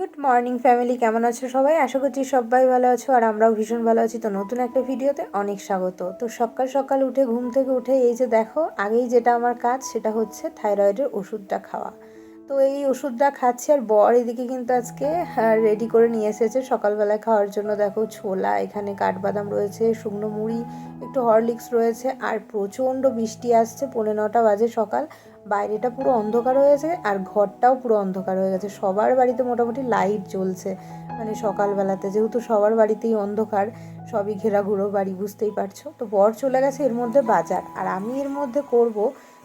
Good morning family, কেমন আছো সবাই? আশা করছি সবাই ভালো আছো আর আমরাও ভীষণ ভালো আছি। তো নতুন একটা ভিডিওতে অনেক স্বাগত। তো সকাল সকাল উঠে, ঘুম থেকে উঠে এই যে দেখো, আগেই যেটা আমার কাজ সেটা হচ্ছে থাইরয়েডের ওষুধটা খাওয়া। তো এই ওষুধটা খাচ্ছি আর বর এদিকে কিন্তু আজকে রেডি করে নিয়ে এসেছে সকালবেলায় খাওয়ার জন্য। দেখো ছোলা, এখানে কাঠবাদাম রয়েছে, শুকনো মুড়ি, একটু হরলিক্স রয়েছে আর প্রচণ্ড বৃষ্টি আসছে, পৌনে নটা বাজে সকাল। বাইরেটা পুরো অন্ধকার হয়ে গেছে আর ঘরটাও পুরো অন্ধকার হয়ে গেছে। সবার বাড়িতে মোটামুটি লাইট জ্বলছে। মানে সকালবেলাতে যেহেতু সবার বাড়িতেই অন্ধকার, সবই ঘেরাঘুরো, বাড়ি বুঝতেই পারছ। তো বর চলে গেছে এর মধ্যে বাজার। আর আমি এর মধ্যে করব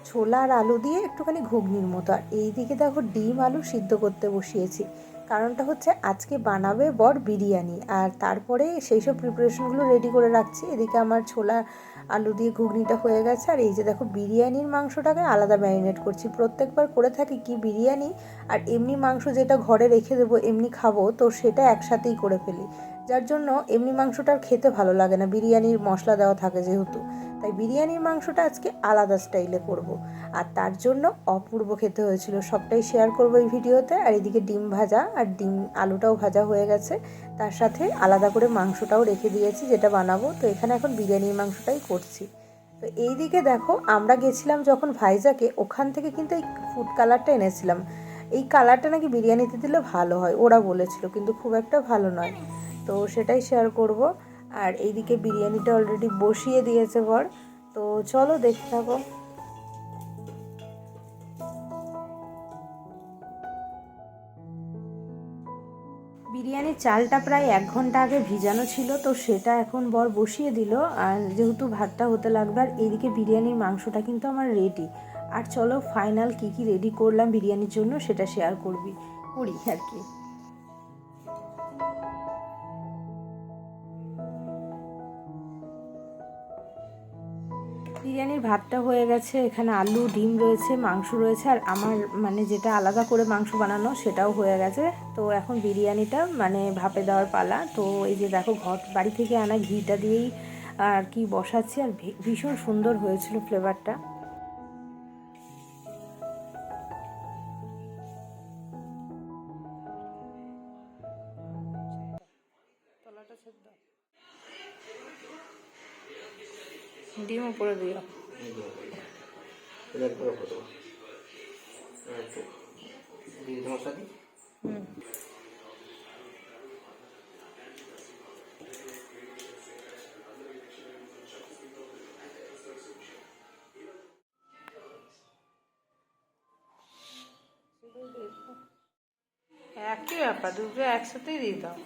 ছোলা আর আলু দিয়ে একটুখানি ঘুগনির মতো। আর এইদিকে দেখো ডিম আলু সিদ্ধ করতে বসিয়েছি। কারণটা হচ্ছে আজকে বানাবে বর বিরিয়ানি। আর তারপরে সেই সব প্রিপারেশনগুলো রেডি করে রাখছি। এদিকে আমার ছোলা, আলু দিয়ে ঘুগনিটা হয়ে গেছে। আর এই যে দেখো বিরিয়ানির মাংসটাকে আলাদা ম্যারিনেট করছি। প্রত্যেকবার করে থাকি কি বিরিয়ানি, আর এমনি মাংস যেটা ঘরে রেখে দেবো, এমনি খাব, তো সেটা একসাথেই করে ফেলি। যার জন্য এমনি মাংসটা খেতে ভালো লাগে না। বিরিয়ানির মশলা দেওয়া থাকে যেহেতু। তাই বিরিয়ানির মাংসটা আজকে আলাদা স্টাইলে করব। আর তার জন্য অপূর্ব খেতে হয়েছিল। সবটাই শেয়ার করব এই ভিডিওতে। আর এদিকে ডিম ভাজা আর ডিম আলুটাও ভাজা হয়ে গেছে। তার সাথে আলাদা করে মাংসটাও রেখে দিয়েছি, যেটা বানাবো। তো এখানে এখন বিরিয়ানির মাংসটাই করছি। তো এই দিকে দেখো, আমরা গেছিলাম যখন ভাইজাকে, ওখান থেকে কিন্তু এই ফুড কালারটা এনেছিলাম। এই কালারটা নাকি বিরিয়ানিতে দিলে ভালো হয়, ওরা বলেছিল, কিন্তু খুব একটা ভালো নয়। তো সেটাই শেয়ার করব। আর এইদিকে বিরিয়ানিটা অলরেডি বসিয়ে দিয়েছে বর। তো চলো দেখতে থাকো বিরিয়ানির চালটা প্রায় এক ঘণ্টা আগে ভিজানো ছিল, তো সেটা এখন বর বসিয়ে দিল। আর যেহেতু ভাতটা হতে লাগবে, আর এদিকে বিরিয়ানির মাংসটা কিন্তু আমার রেডি আর চলো ফাইনাল কি কি রেডি করলাম বিরিয়ানির জন্য সেটা শেয়ার করবি। করি আর কি। বিরিয়ানির ভাতটা হয়ে গেছে, এখানে আলু, ডিম রয়েছে, মাংস রয়েছে, আর আমার মানে যেটা আলাদা করে মাংস বানানো সেটাও হয়ে গেছে। তো এখন বিরিয়ানিটা মানে ভাপে দেওয়ার পালা। তো এই যে দেখো ঘর, বাড়ি থেকে আনা ঘিটা দিয়েই আর কি বসাচ্ছি, আর ভীষণ সুন্দর হয়েছিল ফ্লেভারটা ডিম উপরে দিও একই ব্যাপার দুটো একসাথেই দিয়ে দাও।